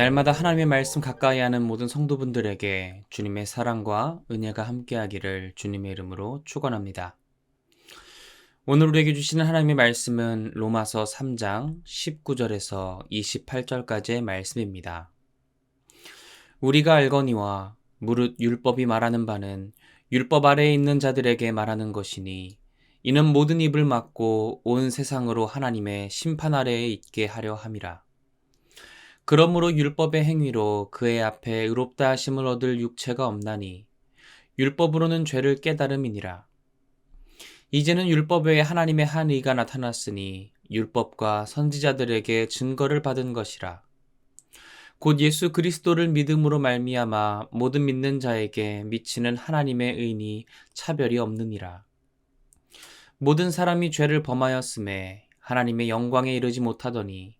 날마다 하나님의 말씀 가까이 하는 모든 성도분들에게 주님의 사랑과 은혜가 함께하기를 주님의 이름으로 축원합니다. 오늘 우리에게 주시는 하나님의 말씀은 로마서 3장 19절에서 28절까지의 말씀입니다. 우리가 알거니와 무릇 율법이 말하는 바는 율법 아래에 있는 자들에게 말하는 것이니 이는 모든 입을 막고 온 세상으로 하나님의 심판 아래에 있게 하려 함이라. 그러므로 율법의 행위로 그의 앞에 의롭다 하심을 얻을 육체가 없나니 율법으로는 죄를 깨달음이니라. 이제는 율법 외에 하나님의 한 의가 나타났으니 율법과 선지자들에게 증거를 받은 것이라. 곧 예수 그리스도를 믿음으로 말미암아 모든 믿는 자에게 미치는 하나님의 의니 차별이 없느니라. 모든 사람이 죄를 범하였음에 하나님의 영광에 이르지 못하더니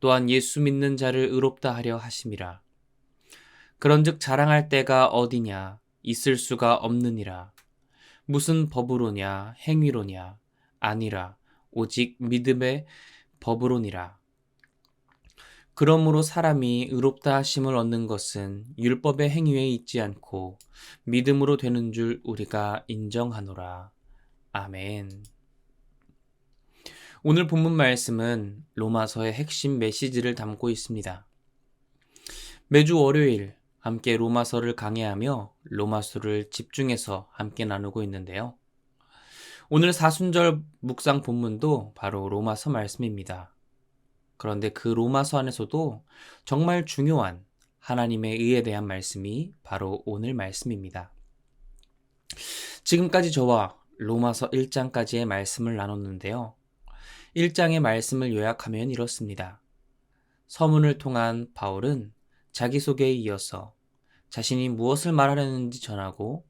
또한 예수 믿는 자를 의롭다 하려 하심이라. 그런즉 자랑할 때가 어디냐 있을 수가 없느니라. 무슨 법으로냐 행위로냐 아니라 오직 믿음의 법으로니라. 그러므로 사람이 의롭다 하심을 얻는 것은 율법의 행위에 있지 않고 믿음으로 되는 줄 우리가 인정하노라. 아멘. 오늘 본문 말씀은 로마서의 핵심 메시지를 담고 있습니다. 매주 월요일 함께 로마서를 강해하며 로마서를 집중해서 함께 나누고 있는데요. 오늘 사순절 묵상 본문도 바로 로마서 말씀입니다. 그런데 그 로마서 안에서도 정말 중요한 하나님의 의에 대한 말씀이 바로 오늘 말씀입니다. 지금까지 저와 로마서 1장까지의 말씀을 나눴는데요. 1장의 말씀을 요약하면 이렇습니다. 서문을 통한 바울은 자기소개에 이어서 자신이 무엇을 말하려는지 전하고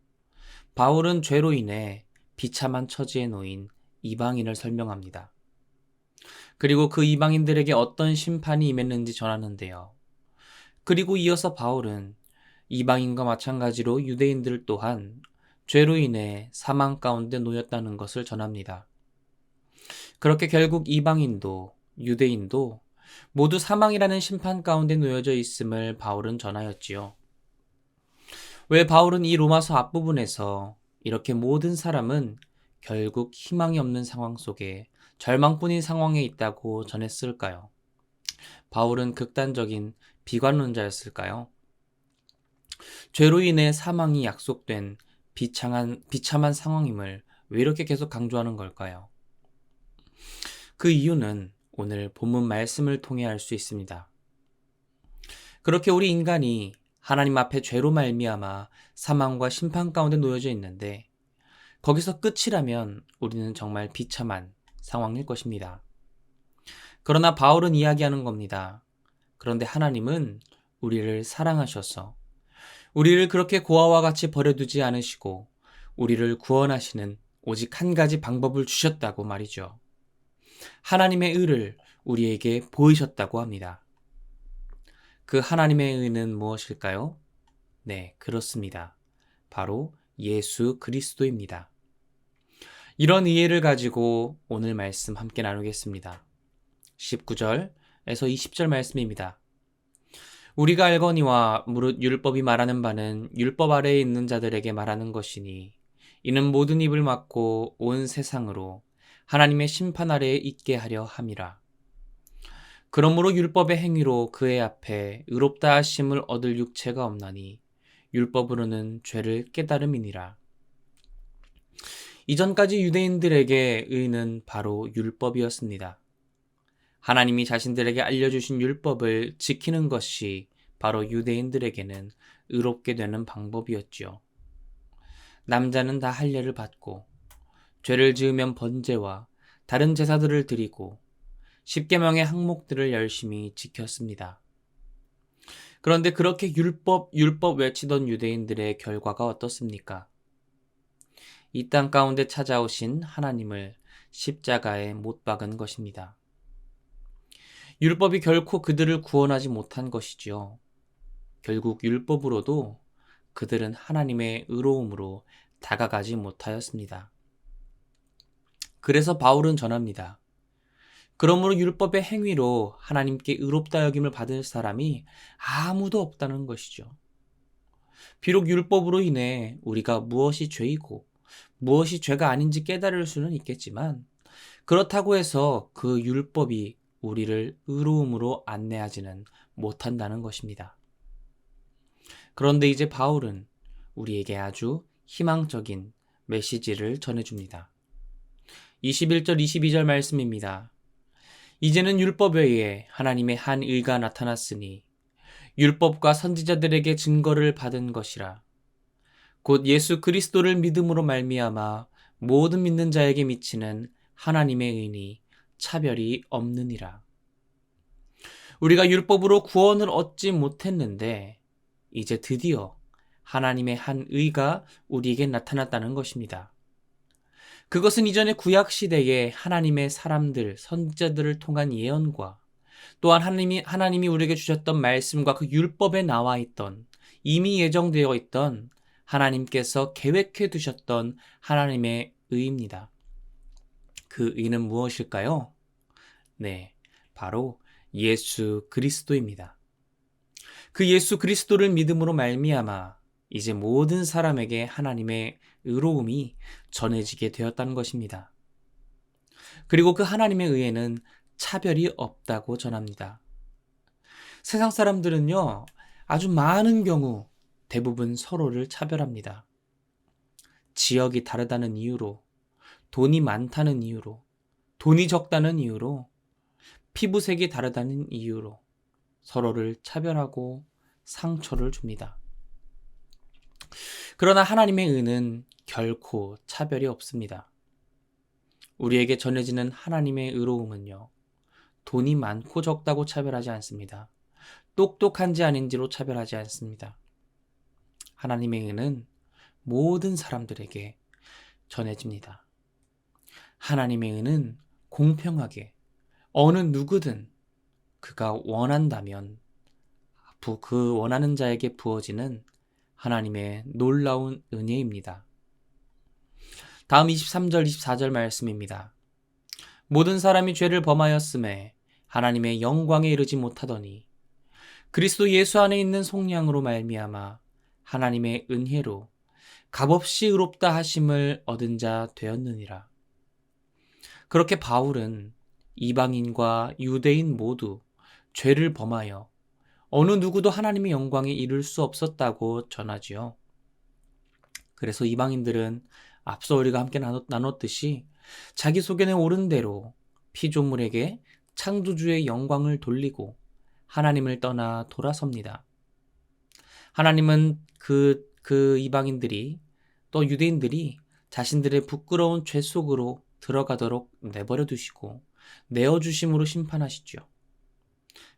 바울은 죄로 인해 비참한 처지에 놓인 이방인을 설명합니다. 그리고 그 이방인들에게 어떤 심판이 임했는지 전하는데요. 그리고 이어서 바울은 이방인과 마찬가지로 유대인들 또한 죄로 인해 사망 가운데 놓였다는 것을 전합니다. 그렇게 결국 이방인도 유대인도 모두 사망이라는 심판 가운데 놓여져 있음을 바울은 전하였지요. 왜 바울은 이 로마서 앞부분에서 이렇게 모든 사람은 결국 희망이 없는 상황 속에 절망뿐인 상황에 있다고 전했을까요? 바울은 극단적인 비관론자였을까요? 죄로 인해 사망이 약속된 비참한, 비참한 상황임을 왜 이렇게 계속 강조하는 걸까요? 그 이유는 오늘 본문 말씀을 통해 알 수 있습니다. 그렇게 우리 인간이 하나님 앞에 죄로 말미암아 사망과 심판 가운데 놓여져 있는데 거기서 끝이라면 우리는 정말 비참한 상황일 것입니다. 그러나 바울은 이야기하는 겁니다. 그런데 하나님은 우리를 사랑하셔서 우리를 그렇게 고아와 같이 버려두지 않으시고 우리를 구원하시는 오직 한 가지 방법을 주셨다고 말이죠. 하나님의 의를 우리에게 보이셨다고 합니다. 그 하나님의 의는 무엇일까요? 네, 그렇습니다. 바로 예수 그리스도입니다. 이런 이해를 가지고 오늘 말씀 함께 나누겠습니다. 19절에서 20절 말씀입니다. 우리가 알거니와 무릇 율법이 말하는 바는 율법 아래에 있는 자들에게 말하는 것이니 이는 모든 입을 막고 온 세상으로 하나님의 심판 아래에 있게 하려 함이라. 그러므로 율법의 행위로 그의 앞에 의롭다 하심을 얻을 육체가 없나니 율법으로는 죄를 깨달음이니라. 이전까지 유대인들에게 의는 바로 율법이었습니다. 하나님이 자신들에게 알려주신 율법을 지키는 것이 바로 유대인들에게는 의롭게 되는 방법이었지요. 남자는 다 할례를 받고 죄를 지으면 번제와 다른 제사들을 드리고 십계명의 항목들을 열심히 지켰습니다. 그런데 그렇게 율법, 율법 외치던 유대인들의 결과가 어떻습니까? 이 땅 가운데 찾아오신 하나님을 십자가에 못 박은 것입니다. 율법이 결코 그들을 구원하지 못한 것이지요. 결국 율법으로도 그들은 하나님의 의로움으로 다가가지 못하였습니다. 그래서 바울은 전합니다. 그러므로 율법의 행위로 하나님께 의롭다 여김을 받을 사람이 아무도 없다는 것이죠. 비록 율법으로 인해 우리가 무엇이 죄이고 무엇이 죄가 아닌지 깨달을 수는 있겠지만 그렇다고 해서 그 율법이 우리를 의로움으로 안내하지는 못한다는 것입니다. 그런데 이제 바울은 우리에게 아주 희망적인 메시지를 전해줍니다. 21절, 22절 말씀입니다. 이제는 율법 외에 하나님의 한 일가 나타났으니 율법과 선지자들에게 증거를 받은 것이라. 곧 예수 그리스도를 믿음으로 말미암아 모든 믿는 자에게 미치는 하나님의 의니 차별이 없느니라. 우리가 율법으로 구원을 얻지 못했는데 이제 드디어 하나님의 한 의가 우리에게 나타났다는 것입니다. 그것은 이전의 구약 시대에 하나님의 사람들, 선지자들을 통한 예언과 또한 하나님이, 하나님이 우리에게 주셨던 말씀과 그 율법에 나와 있던 이미 예정되어 있던 하나님께서 계획해 두셨던 하나님의 의입니다. 그 의는 무엇일까요? 네, 바로 예수 그리스도입니다. 그 예수 그리스도를 믿음으로 말미암아 이제 모든 사람에게 하나님의 의로움이 전해지게 되었다는 것입니다. 그리고 그 하나님의 의에는 차별이 없다고 전합니다. 세상 사람들은요, 아주 많은 경우 대부분 서로를 차별합니다. 지역이 다르다는 이유로, 돈이 많다는 이유로, 돈이 적다는 이유로, 피부색이 다르다는 이유로 서로를 차별하고 상처를 줍니다. 그러나 하나님의 의는 결코 차별이 없습니다. 우리에게 전해지는 하나님의 의로움은요, 돈이 많고 적다고 차별하지 않습니다. 똑똑한지 아닌지로 차별하지 않습니다. 하나님의 의는 모든 사람들에게 전해집니다. 하나님의 의는 공평하게 어느 누구든 그가 원한다면 그 원하는 자에게 부어지는 하나님의 놀라운 은혜입니다. 다음 23절, 24절 말씀입니다. 모든 사람이 죄를 범하였음에 하나님의 영광에 이르지 못하더니 그리스도 예수 안에 있는 속량으로 말미암아 하나님의 은혜로 값없이 의롭다 하심을 얻은 자 되었느니라. 그렇게 바울은 이방인과 유대인 모두 죄를 범하여 어느 누구도 하나님의 영광에 이를 수 없었다고 전하지요. 그래서 이방인들은 앞서 우리가 함께 나눴듯이 자기 소견에 옳은 대로 피조물에게 창조주의 영광을 돌리고 하나님을 떠나 돌아섭니다. 하나님은 그, 그 이방인들이 또 유대인들이 자신들의 부끄러운 죄 속으로 들어가도록 내버려 두시고 내어주심으로 심판하시죠.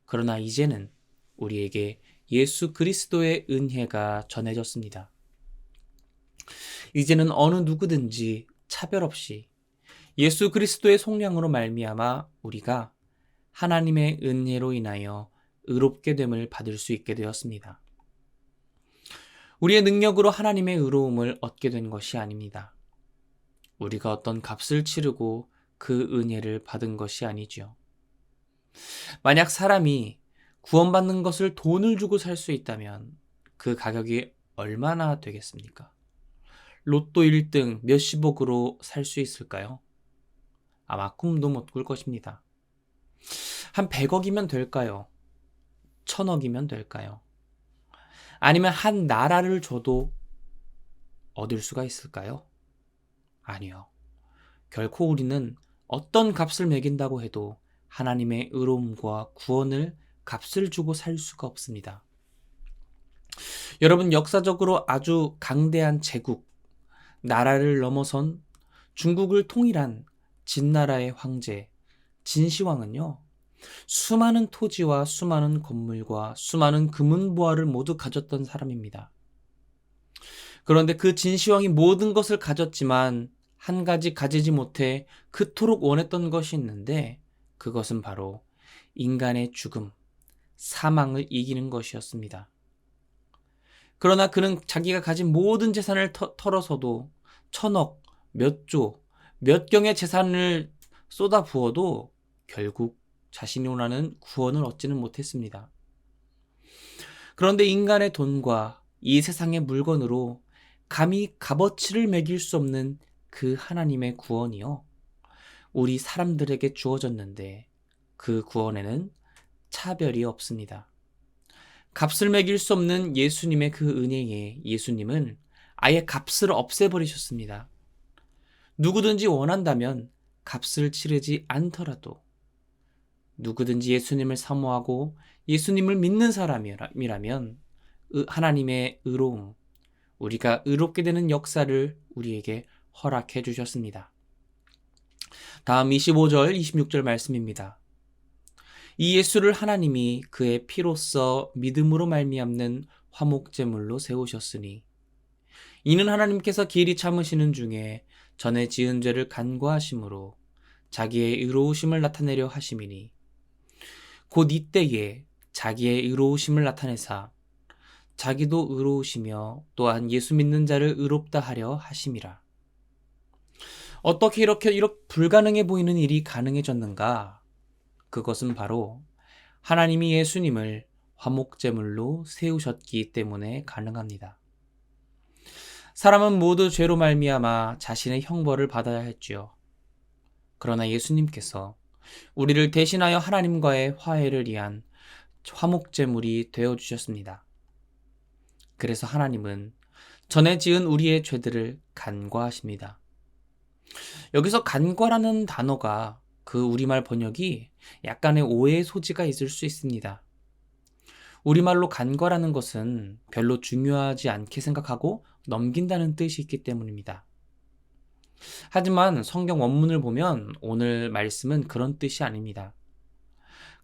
그러나 이제는 우리에게 예수 그리스도의 은혜가 전해졌습니다. 이제는 어느 누구든지 차별 없이 예수 그리스도의 속량으로 말미암아 우리가 하나님의 은혜로 인하여 의롭게 됨을 받을 수 있게 되었습니다. 우리의 능력으로 하나님의 의로움을 얻게 된 것이 아닙니다. 우리가 어떤 값을 치르고 그 은혜를 받은 것이 아니죠. 만약 사람이 구원받는 것을 돈을 주고 살 수 있다면 그 가격이 얼마나 되겠습니까? 로또 1등 몇십억으로 살 수 있을까요? 아마 꿈도 못 꿀 것입니다. 한 100억이면 될까요? 1000억이면 될까요? 아니면 한 나라를 줘도 얻을 수가 있을까요? 아니요. 결코 우리는 어떤 값을 매긴다고 해도 하나님의 의로움과 구원을 값을 주고 살 수가 없습니다. 여러분, 역사적으로 아주 강대한 제국, 나라를 넘어선 중국을 통일한 진나라의 황제, 진시황은요, 수많은 토지와 수많은 건물과 수많은 금은보화를 모두 가졌던 사람입니다. 그런데 그 진시황이 모든 것을 가졌지만 한 가지 가지지 못해 그토록 원했던 것이 있는데 그것은 바로 인간의 죽음, 사망을 이기는 것이었습니다. 그러나 그는 자기가 가진 모든 재산을 터, 털어서도 천억, 몇 조, 몇 경의 재산을 쏟아 부어도 결국 자신이 원하는 구원을 얻지는 못했습니다. 그런데 인간의 돈과 이 세상의 물건으로 감히 값어치를 매길 수 없는 그 하나님의 구원이요. 우리 사람들에게 주어졌는데 그 구원에는 차별이 없습니다. 값을 매길 수 없는 예수님의 그 은혜에 예수님은 아예 값을 없애버리셨습니다. 누구든지 원한다면 값을 치르지 않더라도 누구든지 예수님을 사모하고 예수님을 믿는 사람이라면 하나님의 의로움, 우리가 의롭게 되는 역사를 우리에게 허락해 주셨습니다. 다음 25절, 26절 말씀입니다. 이 예수를 하나님이 그의 피로써 믿음으로 말미암는 화목제물로 세우셨으니 이는 하나님께서 길이 참으시는 중에 전에 지은 죄를 간과하심으로 자기의 의로우심을 나타내려 하심이니 곧 이때에 자기의 의로우심을 나타내사 자기도 의로우시며 또한 예수 믿는 자를 의롭다 하려 하심이라. 어떻게 이렇게 이렇게 불가능해 보이는 일이 가능해졌는가? 그것은 바로 하나님이 예수님을 화목제물로 세우셨기 때문에 가능합니다. 사람은 모두 죄로 말미암아 자신의 형벌을 받아야 했지요. 그러나 예수님께서 우리를 대신하여 하나님과의 화해를 위한 화목제물이 되어 주셨습니다. 그래서 하나님은 전에 지은 우리의 죄들을 간과하십니다. 여기서 간과라는 단어가 그 우리말 번역이 약간의 오해의 소지가 있을 수 있습니다. 우리말로 간과라는 것은 별로 중요하지 않게 생각하고 넘긴다는 뜻이 있기 때문입니다. 하지만 성경 원문을 보면 오늘 말씀은 그런 뜻이 아닙니다.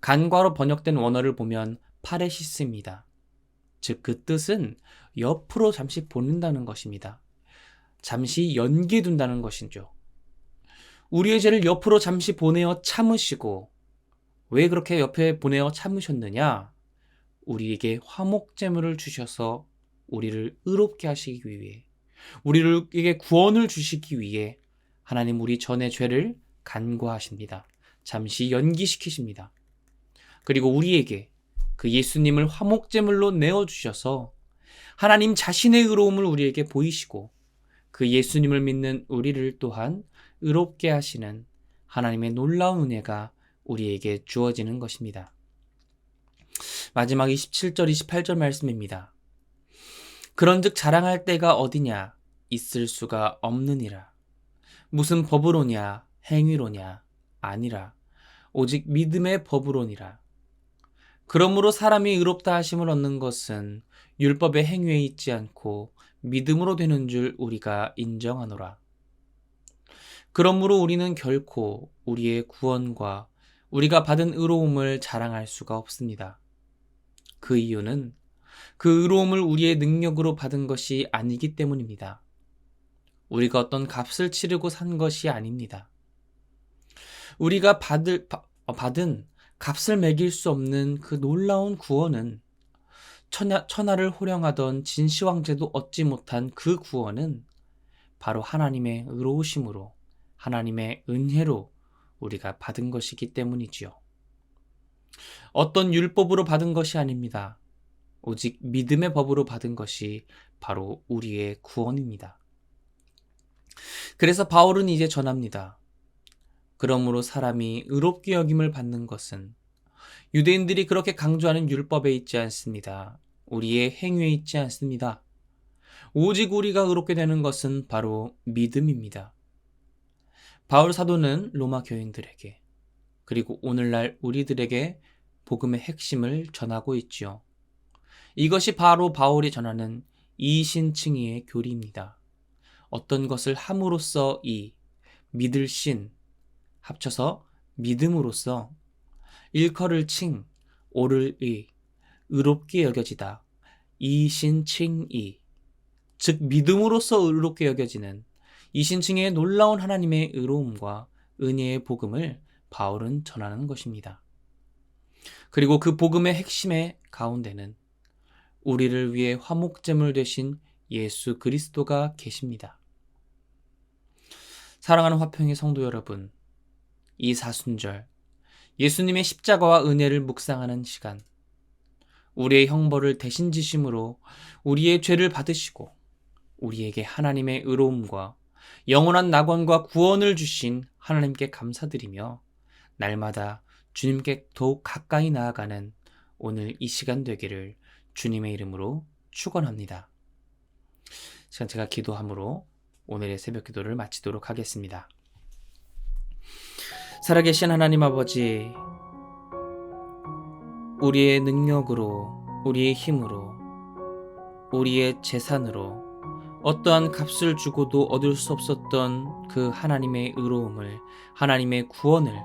간과로 번역된 원어를 보면 파레시스입니다. 즉, 그 뜻은 옆으로 잠시 보낸다는 것입니다. 잠시 연기해 둔다는 것이죠. 우리의 죄를 옆으로 잠시 보내어 참으시고, 왜 그렇게 옆에 보내어 참으셨느냐? 우리에게 화목제물을 주셔서 우리를 의롭게 하시기 위해, 우리에게 구원을 주시기 위해 하나님 우리 전의 죄를 간과하십니다. 잠시 연기시키십니다. 그리고 우리에게 그 예수님을 화목제물로 내어주셔서 하나님 자신의 의로움을 우리에게 보이시고 그 예수님을 믿는 우리를 또한 의롭게 하시는 하나님의 놀라운 은혜가 우리에게 주어지는 것입니다. 마지막 27절, 28절 말씀입니다. 그런즉 자랑할 때가 어디냐? 있을 수가 없느니라. 무슨 법으로냐? 행위로냐? 아니라. 오직 믿음의 법으로니라. 그러므로 사람이 의롭다 하심을 얻는 것은 율법의 행위에 있지 않고 믿음으로 되는 줄 우리가 인정하노라. 그러므로 우리는 결코 우리의 구원과 우리가 받은 의로움을 자랑할 수가 없습니다. 그 이유는 그 의로움을 우리의 능력으로 받은 것이 아니기 때문입니다. 우리가 어떤 값을 치르고 산 것이 아닙니다. 우리가 받을, 받은 값을 매길 수 없는 그 놀라운 구원은 천하, 천하를 호령하던 진시황제도 얻지 못한 그 구원은 바로 하나님의 의로우심으로 하나님의 은혜로 우리가 받은 것이기 때문이지요. 어떤 율법으로 받은 것이 아닙니다. 오직 믿음의 법으로 받은 것이 바로 우리의 구원입니다. 그래서 바울은 이제 전합니다. 그러므로 사람이 의롭게 여김을 받는 것은 유대인들이 그렇게 강조하는 율법에 있지 않습니다. 우리의 행위에 있지 않습니다. 오직 우리가 의롭게 되는 것은 바로 믿음입니다. 바울 사도는 로마 교인들에게 그리고 오늘날 우리들에게 복음의 핵심을 전하고 있지요. 이것이 바로 바울이 전하는 이신칭의의 교리입니다. 어떤 것을 함으로써 이 믿을 신 합쳐서 믿음으로써 일컬을 칭, 오를 의, 의롭게 여겨지다, 이신칭이, 즉 믿음으로써 의롭게 여겨지는 이신칭의 놀라운 하나님의 의로움과 은혜의 복음을 바울은 전하는 것입니다. 그리고 그 복음의 핵심의 가운데는 우리를 위해 화목제물 되신 예수 그리스도가 계십니다. 사랑하는 화평의 성도 여러분, 이 사순절, 예수님의 십자가와 은혜를 묵상하는 시간, 우리의 형벌을 대신 지심으로 우리의 죄를 받으시고 우리에게 하나님의 의로움과 영원한 낙원과 구원을 주신 하나님께 감사드리며 날마다 주님께 더욱 가까이 나아가는 오늘 이 시간 되기를 주님의 이름으로 축원합니다. 시간 제가 기도함으로 오늘의 새벽 기도를 마치도록 하겠습니다. 살아계신 하나님 아버지, 우리의 능력으로, 우리의 힘으로, 우리의 재산으로 어떠한 값을 주고도 얻을 수 없었던 그 하나님의 의로움을, 하나님의 구원을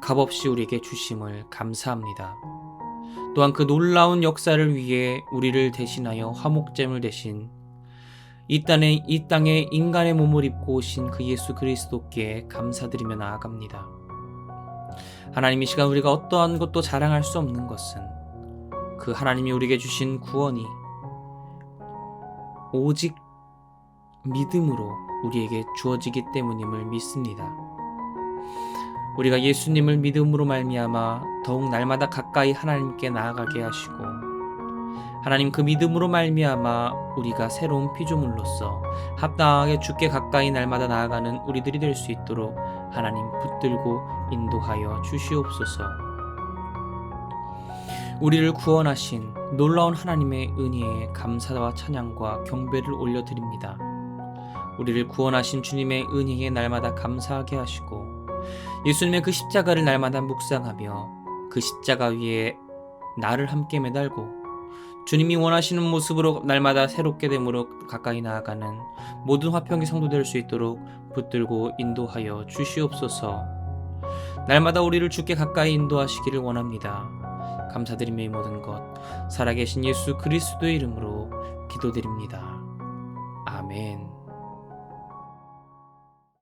값없이 우리에게 주심을 감사합니다. 또한 그 놀라운 역사를 위해 우리를 대신하여 화목제물 대신 이 땅에, 이 땅에 인간의 몸을 입고 오신 그 예수 그리스도께 감사드리며 나아갑니다. 하나님 이 시간 우리가 어떠한 것도 자랑할 수 없는 것은 그 하나님이 우리에게 주신 구원이 오직 믿음으로 우리에게 주어지기 때문임을 믿습니다. 우리가 예수님을 믿음으로 말미암아 더욱 날마다 가까이 하나님께 나아가게 하시고 하나님 그 믿음으로 말미암아 우리가 새로운 피조물로서 합당하게 주께 가까이 날마다 나아가는 우리들이 될 수 있도록 하나님 붙들고 인도하여 주시옵소서. 우리를 구원하신 놀라운 하나님의 은혜에 감사와 찬양과 경배를 올려드립니다. 우리를 구원하신 주님의 은혜에 날마다 감사하게 하시고 예수님의 그 십자가를 날마다 묵상하며 그 십자가 위에 나를 함께 매달고 주님이 원하시는 모습으로 날마다 새롭게 됨으로 가까이 나아가는 모든 화평의 성도 될 수 있도록 붙들고 인도하여 주시옵소서. 날마다 우리를 주께 가까이 인도하시기를 원합니다. 감사드리며 이 모든 것 살아계신 예수 그리스도의 이름으로 기도드립니다. 아멘.